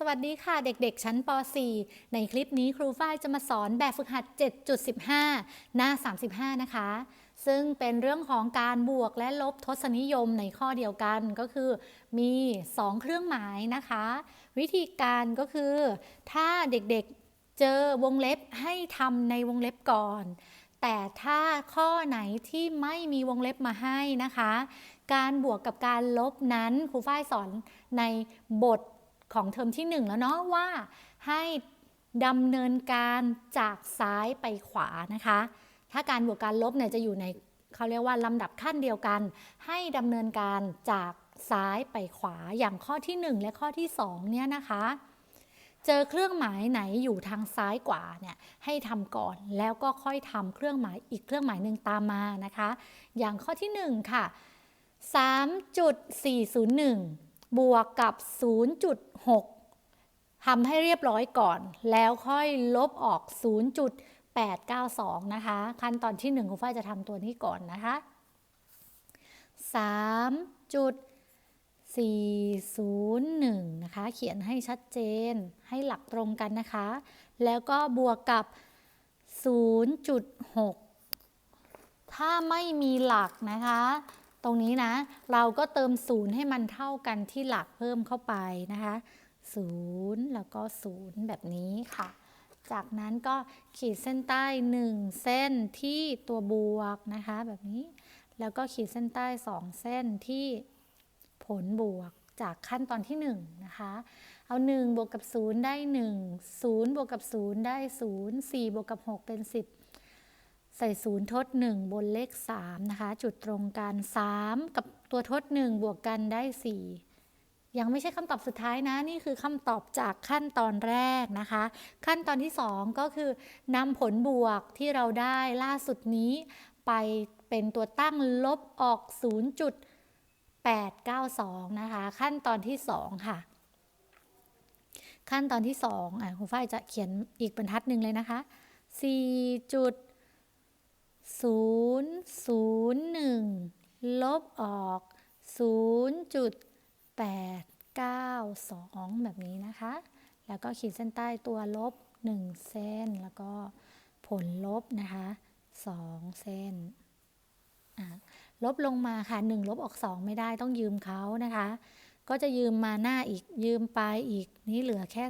สวัสดีค่ะเด็กๆ ชั้นป .4 ในคลิปนี้ครูฝ้ายจะมาสอนแบบฝึกหัด 7.15 หน้า 35 นะคะ ซึ่งเป็นเรื่องของการบวกและลบทศนิยมในข้อเดียวกันก็คือมี 2 เครื่องหมายนะคะ วิธีการก็คือ ถ้าเด็กๆเจอวงเล็บให้ทำในวงเล็บก่อน แต่ถ้าข้อไหนที่ไม่มีวงเล็บมาให้นะคะ การบวกกับการลบนั้นครูฝ้ายสอนในบท ของเทอมที่ 1 แล้วเนาะว่าให้ดำเนินการจากซ้ายไปขวานะคะ ถ้าการบวกการลบเนี่ยจะอยู่ในเขาเรียกว่าลำดับขั้นเดียวกัน ให้ดำเนินการจากซ้ายไปขวาอย่างข้อที่ 1 และข้อที่2เนี่ยนะคะ เจอเครื่องหมายไหนอยู่ทางซ้ายกว่าเนี่ยให้ทำก่อนแล้วก็ค่อยทำเครื่องหมายอีกเครื่องหมายหนึ่งตามมานะคะ อย่างข้อที่ 1 ค่ะ3.401 บวกกับ 0.6ทำให้เรียบร้อยก่อน แล้วค่อยลบออก 0.892 นะคะ ขั้นตอนที่ 1ครูฝ้ายจะทำตัวนี้ก่อนนะคะ 3.401 นะคะ เขียนให้ชัดเจน ให้หลักตรงกันนะคะ แล้วก็บวกกับ 0.6 ถ้าไม่มีหลักนะคะ ตรงนี้นะ เราก็เติม0ให้มันเท่ากันที่หลักเพิ่มเข้าไปนะคะ0แล้วก็0แบบนี้ค่ะ จากนั้นก็ขีดเส้นใต้ 1 เส้นที่ตัวบวกนะคะ แบบนี้ แล้วก็ขีดเส้นใต้ 2 เส้นที่ผลบวกจากขั้นตอนที่ 1 นะคะ เอา 1 บวกกับ 0 ได้ 1 0 บวกกับ 0 ได้ 0 4 บวกกับ 6 เป็น 10 ใส่ศูนย์ทด 1 บนเลข 3 นะคะ จุดตรงกัน 3 กับตัวทด 1 บวกกันได้ 4 ยังไม่ใช่คำตอบสุดท้ายนะ นี่คือคำตอบจากขั้นตอนแรกนะคะ ขั้นตอนที่ 2 ก็คือนำผลบวกที่เราได้ล่าสุดนี้ ไปเป็นตัวตั้งลบออก 0.892 นะคะ ขั้นตอนที่ 2 ค่ะ ขั้นตอนที่2อะครูฝ้ายจะเขียนอีกบรรทัดหนึ่งเลยนะคะ4.8 001 ลบออก 0.892 แบบนี้นะคะ แล้วก็ขีดเส้นใต้ตัวลบ 1 เส้น แล้วก็ผลลบนะคะ 2 เส้น ลบลงมาค่ะ 1 ลบออก 2 ไม่ได้ต้องยืมเขานะคะ ก็จะยืมมาหน้าอีกยืมไปอีกนี่เหลือแค่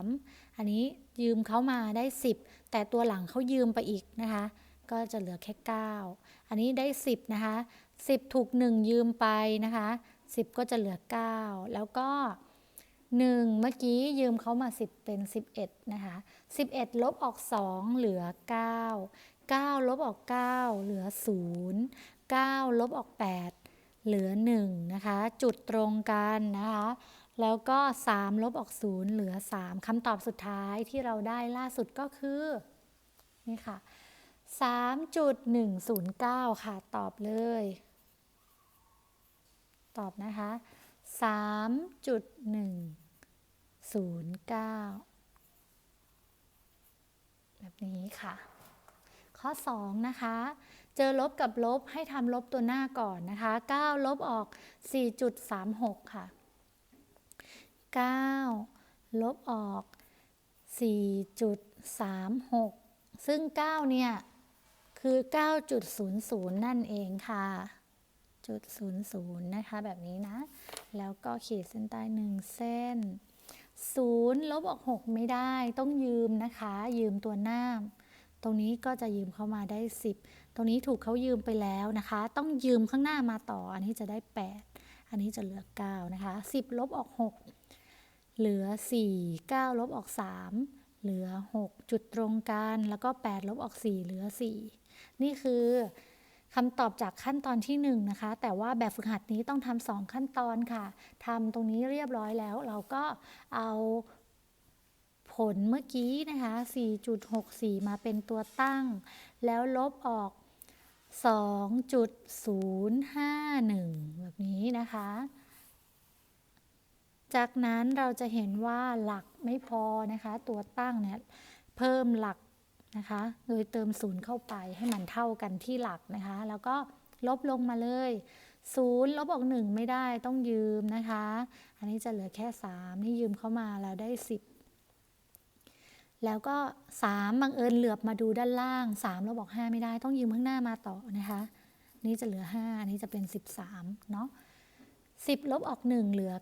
3 อันนี้ยืมเขามาได้ 10 แต่ตัวหลังเขายืมไปอีกนะคะ ก็จะเหลือแค่ 9 อันนี้ได้ 10 นะคะ 10 ถูก 1 ยืมไปนะคะ 10 ก็จะเหลือ 9 แล้วก็ 1 เมื่อกี้ยืมเขามา 10 เป็น 11 นะคะ 11 ลบออก 2 เหลือ 9 9 ลบออก 9 เหลือ 0 9 ลบออก 8 เหลือ 1 นะคะ จุดตรงกันนะคะ แล้วก็ 3 ลบออก 0 เหลือ 3 คำตอบสุดท้ายที่เราได้ล่าสุดก็คือ นี่ค่ะ 3.109 ค่ะ ตอบเลย ตอบนะคะ 3.109 แบบนี้ค่ะ ข้อ 2 นะคะ เจอลบกับลบให้ทำลบตัวหน้าก่อนนะคะ 9 ลบออก 4.36 ค่ะ 9 ลบออก 4.36 ซึ่ง 9 เนี่ย คือ 9.00 นั่นเองค่ะจุด00นะคะแบบนี้นะ แล้วก็ขีดเส้นใต้หนึ่งเส้น0ลบออก6ไม่ได้ ต้องยืมนะคะ ยืมตัวหน้า ตรงนี้ก็จะยืมเข้ามาได้ 10 ตรงนี้ถูกเขายืมไปแล้วนะคะ ต้องยืมข้างหน้ามาต่อ อันนี้จะได้ 8 อันนี้จะเหลือ 9 นะคะ 10 ลบออก 6 เหลือ 4 9 ลบออก 3 เหลือ 6 จุดตรงกัน แล้วก็ 8 ลบออก 4 เหลือ 4 นี่คือคำตอบจากขั้นตอนที่1นนะคะ แต่ว่าแบบฝึกหัดนี้ต้องทำสองขั้นตอนค่ะทำตรงนี้เรียบร้อยแล้ว เราก็เอาผลเมื่อกี้นะคะ 4.64 มาเป็นตัวตั้ง แล้วลบออก 2.051 แบบนี้นะคะ จากนั้นเราจะเห็นว่าหลักไม่พอนะคะ ตัวตั้งเนี่ยเพิ่มหลัก นะคะ โดยเติมศูนย์เข้าไปให้มันเท่ากันที่หลักนะคะ แล้วก็ลบลงมาเลย0ลบออก1ไม่ได้ต้องยืมนะคะ อันนี้จะเหลือแค่3นี่ยืมเข้ามาแล้วได้10แล้วก็3บังเอิญเหลือบมาดูด้านล่าง3ลบออก5ไม่ได้ต้องยืมข้างหน้ามาต่อนะคะ นี่จะเหลือ5อันนี้จะเป็น13เนาะ10ลบออก1เหลือ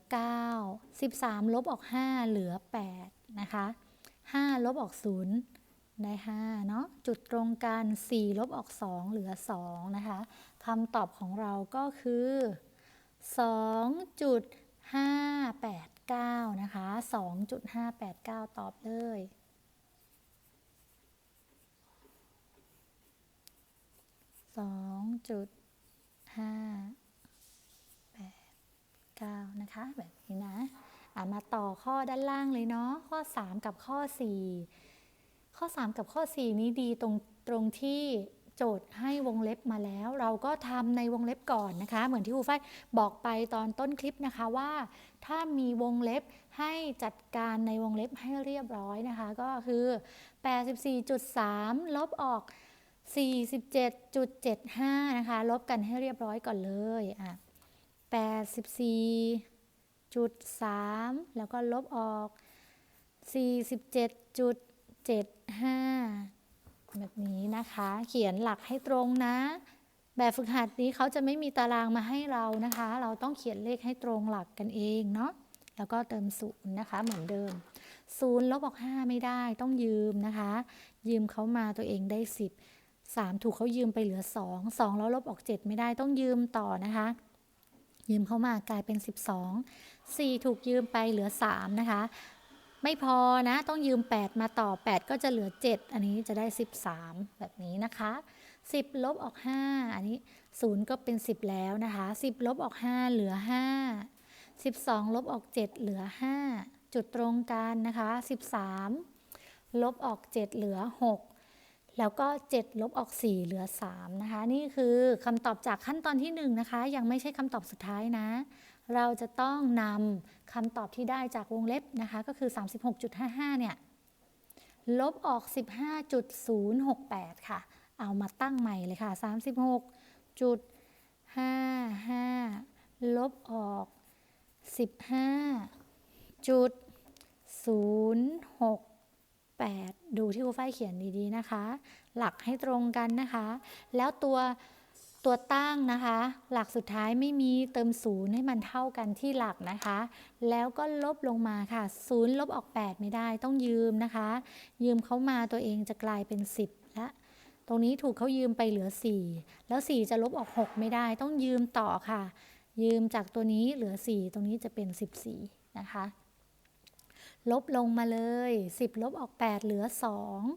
9 13ลบออก5เหลือ8นะคะ5ลบออก0 ได้ 5 เนาะจุดตรงกัน4ลบออก 2 เหลือ 2 นะคะคำตอบของเราก็คือ 2.589 นะคะ 2.589 ตอบเลย สองจุดห้าแปดเก้านะคะ แบบนี้นะ อะมาต่อข้อด้านล่างเลยเนาะข้อ 3 กับข้อ 4 ข้อ 3 กับข้อ 4 นี้ดีตรงตรงที่โจทย์ให้วงเล็บมาแล้ว เราก็ทำในวงเล็บก่อนนะคะ เหมือนที่ครูฝ้ายบอกไปตอนต้นคลิปนะคะว่า ถ้ามีวงเล็บให้จัดการในวงเล็บให้เรียบร้อยนะคะ ก็คือ 84.3 ลบออก 47.75 นะคะ ลบกันให้เรียบร้อยก่อนเลยอะ84.3 แล้วก็ลบออก 47.75 แบบนี้นะคะ เขียนหลักให้ตรงนะ แบบฝึกหัดนี้เขาจะไม่มีตารางมาให้เรานะคะ เราต้องเขียนเลขให้ตรงหลักกันเองเนาะแล้วก็เติมศูนย์นะคะเหมือนเดิมศูนย์ลบออก5ไม่ได้ต้องยืมนะคะ ยืมเขามาตัวเองได้10 3ถูกเขายืมไปเหลือ2 2แล้วลบออก7ไม่ได้ต้องยืมต่อนะคะ ยืมเขามากลายเป็น12 4ถูกยืมไปเหลือ3นะคะ ไม่พอนะต้องยืม 8 มาต่อ 8 ก็จะเหลือ 7 อันนี้จะได้ 13 แบบนี้นะคะ 10 ลบออก 5 อันนี้ 0 ก็เป็น 10 แล้วนะคะ 10 ลบออก 5 เหลือ 5 12 ลบออก 7 เหลือ 5 จุดตรงกันนะคะ 13 ลบออก 7 เหลือ 6 แล้วก็ 7 ลบออก 4 เหลือ 3 นะคะ นี่คือคำตอบจากขั้นตอนที่ 1 นะคะ ยังไม่ใช่คำตอบสุดท้ายนะ เราจะต้องนำคำตอบที่ได้จากวงเล็บนะคะ ก็คือ 36.55 เนี่ย ลบออก 15.068 ค่ะ เอามาตั้งใหม่เลยค่ะ 36.55 ลบออก 15.068 ดูที่ครูฝ้ายเขียนดีๆนะคะ หลักให้ตรงกันนะคะ แล้วตัว ตัวตั้งนะคะ หลักสุดท้ายไม่มีเติมศูนย์ให้มันเท่ากันที่หลักนะคะ แล้วก็ลบลงมาค่ะศูนย์ลบออก 8 ไม่ได้ต้องยืมนะคะ ยืมเขามาตัวเองจะกลายเป็น 10และตรงนี้ถูกเขายืมไปเหลือ 4 แล้ว 4 จะลบออก 6 ไม่ได้ต้องยืมต่อค่ะ ยืมจากตัวนี้เหลือ 4 ตรงนี้จะเป็น 14 นะคะ ลบลงมาเลย 10 ลบออก 8 เหลือ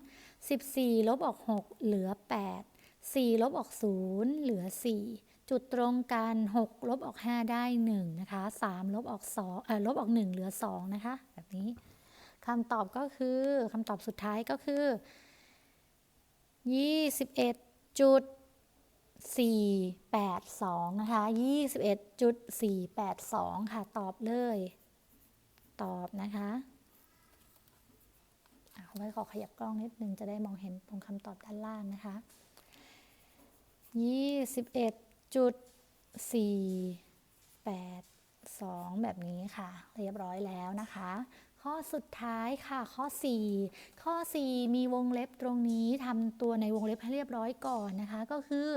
2 14 ลบออก 6 เหลือ 8 4 ลบออก 0 เหลือ 4 จุดตรงกัน 6 ลบออก 5 ได้ 1 นะคะ 3 ลบออก2เอ่อลบออก 1 เหลือ 2 นะคะ แบบนี้คำตอบก็คือคำตอบสุดท้ายก็คือ 21จุด482 นะคะ 21.482 ค่ะ ตอบเลย ตอบนะคะอะไว้ขอขยับกล้องนิดนึงจะได้มองเห็นตรงคำตอบด้านล่างนะคะ 21.482แบบนี้ค่ะ เรียบร้อยแล้วนะคะ ข้อสุดท้ายค่ะข้อ 4 ข้อ 4 มีวงเล็บตรงนี้ทำตัวในวงเล็บให้เรียบร้อยก่อนนะคะ ก็คือ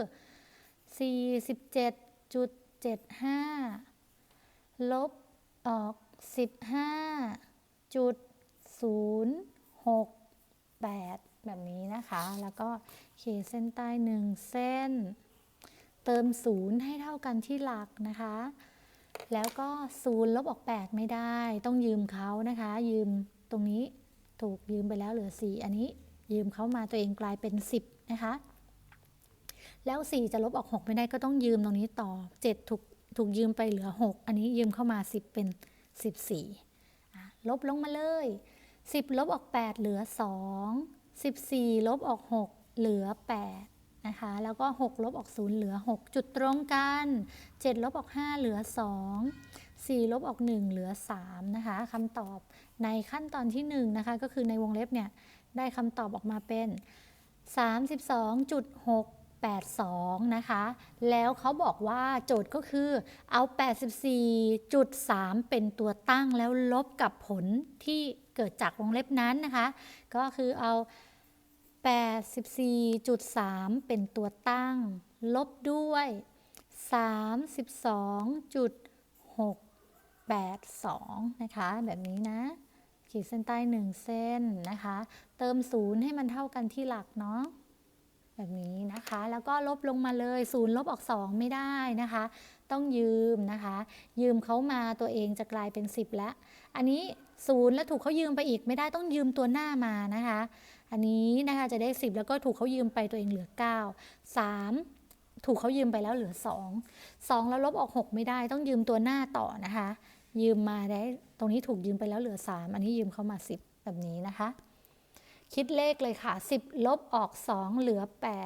47.75 ลบออก 15.068 แบบนี้นะคะ แล้วก็ขีดเส้นใต้หนึ่งเส้น เติมศูนย์ให้เท่ากันที่หลักนะคะ แล้วก็ศูนย์ลบออก8ไม่ได้ ต้องยืมเขานะคะ ยืมตรงนี้ถูกยืมไปแล้วเหลือ4อันนี้ยืมเขามาตัวเองกลายเป็น10นะคะ แล้ว 4 จะลบออก 6 ไม่ได้ก็ต้องยืมตรงนี้ต่อ 7 ถูกถูกยืมไปเหลือ 6 อันนี้ยืมเข้ามา 10 เป็น 14อ่ลบลงมาเลย 10 ลบออก 8 เหลือ 2 14 ลบออก 6 เหลือ 8 นะคะ แล้วก็ 6 ลบออก 0 เหลือ 6 จุดตรงกัน 7 ลบออก 5 เหลือ 2 4 ลบออก 1 เหลือ 3 นะคะคำตอบในขั้นตอนที่ 1 นะคะ ก็คือในวงเล็บเนี่ย ได้คำตอบออกมาเป็น 32.682 นะคะ แล้วเขาบอกว่าโจทย์ก็คือเอา 84.3 เป็นตัวตั้งแล้วลบกับผลที่เกิดจากวงเล็บนั้นนะคะ ก็คือเอา 84.3 เป็นตัวตั้ง ลบด้วย 32.682 นะคะ แบบนี้นะ ขีดเส้นใต้ 1 เส้นนะคะ เติมศูนย์ให้มันเท่ากันที่หลักเนาะแบบนี้นะคะ แล้วก็ลบลงมาเลยศูนย์ลบออก 2 ไม่ได้นะคะ ต้องยืมนะคะ ยืมเขามาตัวเองจะกลายเป็น 10แล้วอันนี้ศูนย์แล้วถูกเขายืมไปอีกไม่ได้ต้องยืมตัวหน้ามานะคะ อันนี้นะคะจะได้ 10 แล้วก็ถูกเขายืมไปตัวเองเหลือ 9 3 ถูกเขายืมไปแล้วเหลือ 2 2 แล้วลบออก 6 ไม่ได้ต้องยืมตัวหน้าต่อนะคะ ยืมมาได้ตรงนี้ถูกยืมไปแล้วเหลือ 3 อันนี้ยืมเขามา 10 แบบนี้นะคะ คิดเลขเลยค่ะ 10 ลบออก 2 เหลือ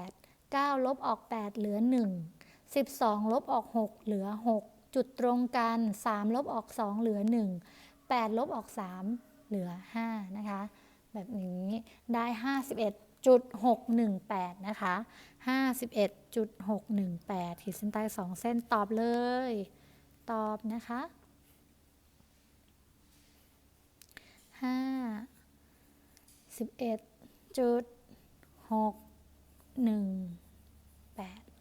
8 9 ลบออก 8 เหลือ 1 12 ลบออก 6 เหลือ 6 จุดตรงกัน 3 ลบออก 2 เหลือ 1 8 ลบออก 3 เหลือ 5 นะคะ แบบนี้ได้ 51.618 นะคะ 51.618ขีดเส้นใต้ 2 เส้นตอบเลย ตอบนะคะ 5 11.6 1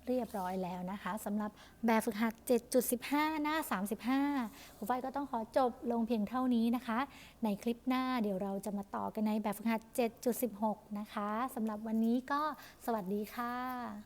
เรียบร้อยแล้วนะคะสำหรับแบบฝึกหัด 7.15 หน้า 35ครูฝ้ายก็ต้องขอจบลงเพียงเท่านี้นะคะ ในคลิปหน้าเดี๋ยวเราจะมาต่อกันในแบบฝึกหัด 7.16 นะคะสำหรับวันนี้ก็สวัสดีค่ะ